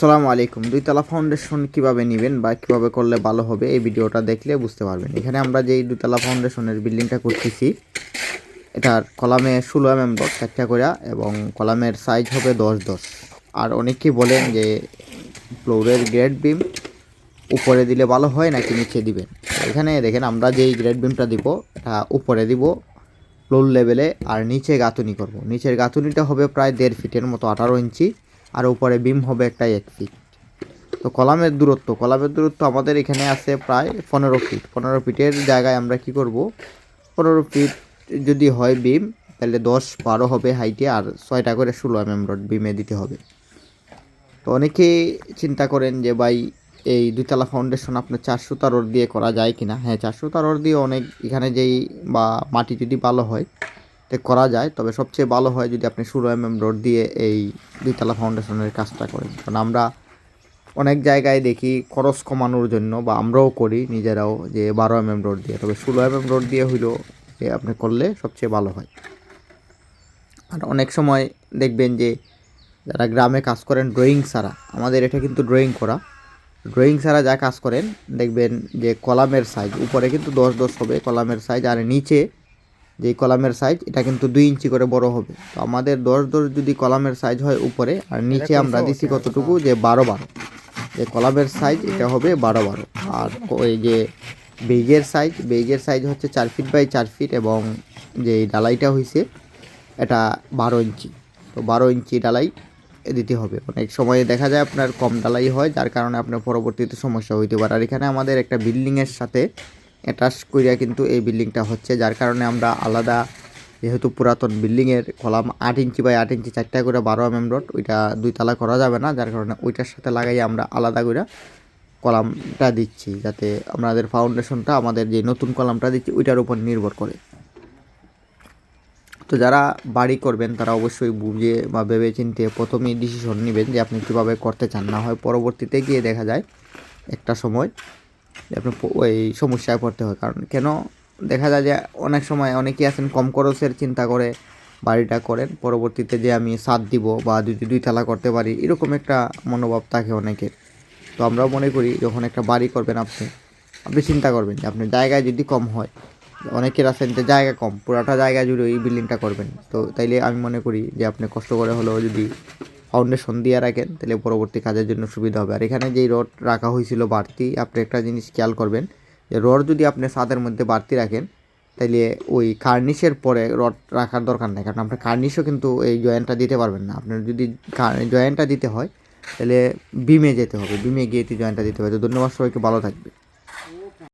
আসসালামু আলাইকুম। দুইতলা ফাউন্ডেশন কীভাবে নেবেন বা কীভাবে করলে ভালো হবে এই ভিডিওটা দেখলে বুঝতে পারবেন। এখানে আমরা যেই দুইতলা ফাউন্ডেশনের বিল্ডিংটা করতেছি, এটার কলামে ষোলো এম এম ডট চারটা করে এবং কলামের সাইজ হবে দশ দশ। আর অনেকেই বলেন যে ফ্লোরের গ্রেড বিম উপরে দিলে ভালো হয় নাকি নিচে দিবেন? এখানে দেখেন আমরা যেই গ্রেড বিমটা দিব, এটা উপরে দিব ফ্লোর লেভেলে আর নিচে গাঁথুনি করব। নিচের গাঁথুনিটা হবে প্রায় দেড় ফিটের মতো, আঠারো ইঞ্চি। আর উপরে বিম হবে একটা এক ফিট তো কলামের দূরত্ব কলামের দূরত্ব আমাদের এখানে আছে প্রায় পনেরো ফিট পনেরো ফিটের জায়গায় আমরা কি করব? পনেরো ফিট যদি হয় বিম, তাহলে দশ বারো হবে হাইটে আর ছয়টা করে ষোলো এম এম রড বিমে দিতে হবে। তো অনেকেই চিন্তা করেন যে, ভাই, এই দুইতলা ফাউন্ডেশন আপনার চারশো রড দিয়ে করা যায় কি না হ্যাঁ চারশো রড দিয়ে অনেক, এখানে যেই বা মাটি যদি ভালো হয় করা যায়, তবে সবচেয়ে ভালো হয় যদি আপনি ষোলো এম এম রড দিয়ে এই দুইতলা ফাউন্ডেশনের কাজটা করেন। কারণ আমরা অনেক জায়গায় দেখি খরচ কমানোর জন্য বা আমরাও করি নিজেরাও যে বারো এম এম রোড দিয়ে, তবে ষোলো এম এম রড দিয়ে হইলেও যে আপনি করলে সবচেয়ে ভালো হয়। আর অনেক সময় দেখবেন যে যারা গ্রামে কাজ করেন ড্রয়িং ছাড়া, আমাদের এটা কিন্তু ড্রয়িং করা। ড্রয়িং ছাড়া যা কাজ করেন, দেখবেন যে কলামের সাইজ উপরে কিন্তু দশ দশ হবে, কলামের সাইজ আর নিচে যে কলামের সাইজ এটা কিন্তু দুই ইঞ্চি করে বড় হবে। তো আমাদের দশ দশ যদি কলামের সাইজ হয় উপরে আর নিচে আমরা দিছি কতটুকু? যে বারো বারো। যে কলামের সাইজ এটা হবে বারো বারো। আর ওই যে বেগের সাইজ বেগের সাইজ হচ্ছে চার ফিট বাই চার ফিট এবং যে এই ডালাইটা হয়েছে এটা বারো ইঞ্চি। তো বারো ইঞ্চি ডালাই দিতে হবে। অনেক সময় দেখা যায় আপনার কম ডালাই হয় যার কারণে আপনার পরবর্তীতে সমস্যা হইতে পারে। আর এখানে আমাদের একটা বিল্ডিংয়ের সাথে অ্যাটাচ করিয়া কিন্তু এই বিল্ডিংটা হচ্ছে, যার কারণে আমরা আলাদা যেহেতু পুরাতন বিল্ডিংয়ের কলাম আট ইঞ্চি বাই আট ইঞ্চি চারটা করে বারো এম এম রড ওইটা দুই তালা করা যাবে না, যার কারণে ওইটার সাথে লাগাই আমরা আলাদা করে কলামটা দিচ্ছি, যাতে আমাদের ফাউন্ডেশনটা আমাদের যে নতুন কলামটা দিচ্ছি, ওইটার উপর নির্ভর করে। তো যারা বাড়ি করবেন, তারা অবশ্যই বুঝে বা ভেবে চিনতে প্রথমেই ডিসিশন নেবেন যে আপনি কীভাবে করতে চান, না হয় পরবর্তীতে গিয়ে দেখা যায় একটা সময় যে আপনি ওই সমস্যায় পড়তে হয়। কারণ কেন? দেখা যায় যে অনেক সময় অনেকেই আছেন কম খরচের চিন্তা করে বাড়িটা করেন। পরবর্তীতে যে আমি সাত দিব বা যদি দুই তালা করতে পারি, এরকম একটা মনোভাব থাকে অনেকের। তো আমরাও মনে করি, যখন একটা বাড়ি করবেন আপনি আপনি চিন্তা করবেন যে আপনার জায়গায় যদি কম হয়, অনেকের আছেন যে জায়গা কম, পুরাটা জায়গা জুড়ে এই বিল্ডিংটা করবেন। তো তাইলে আমি মনে করি যে আপনি কষ্ট করে হলেও যদি ফাউন্ডেশন দিয়ে রাখেন, তাহলে পরবর্তী কাজের জন্য সুবিধা হবে। আর এখানে যেই রড রাখা হয়েছিল বাড়তি, আপনি একটা জিনিস খেয়াল করবেন, যে রড যদি আপনি ছাদের মধ্যে বাড়তি রাখেন তাইলে ওই কার্নিশের পরে রড রাখার দরকার নেই। কারণ আপনার কার্নিশও কিন্তু এই জয়েন্টটা দিতে পারবেন না। আপনার যদি জয়েন্টটা দিতে হয়, তাহলে বিমে যেতে হবে, বিমে গিয়ে জয়েন্টটা দিতে হবে। তো ধন্যবাদ সবাইকে, ভালো থাকবে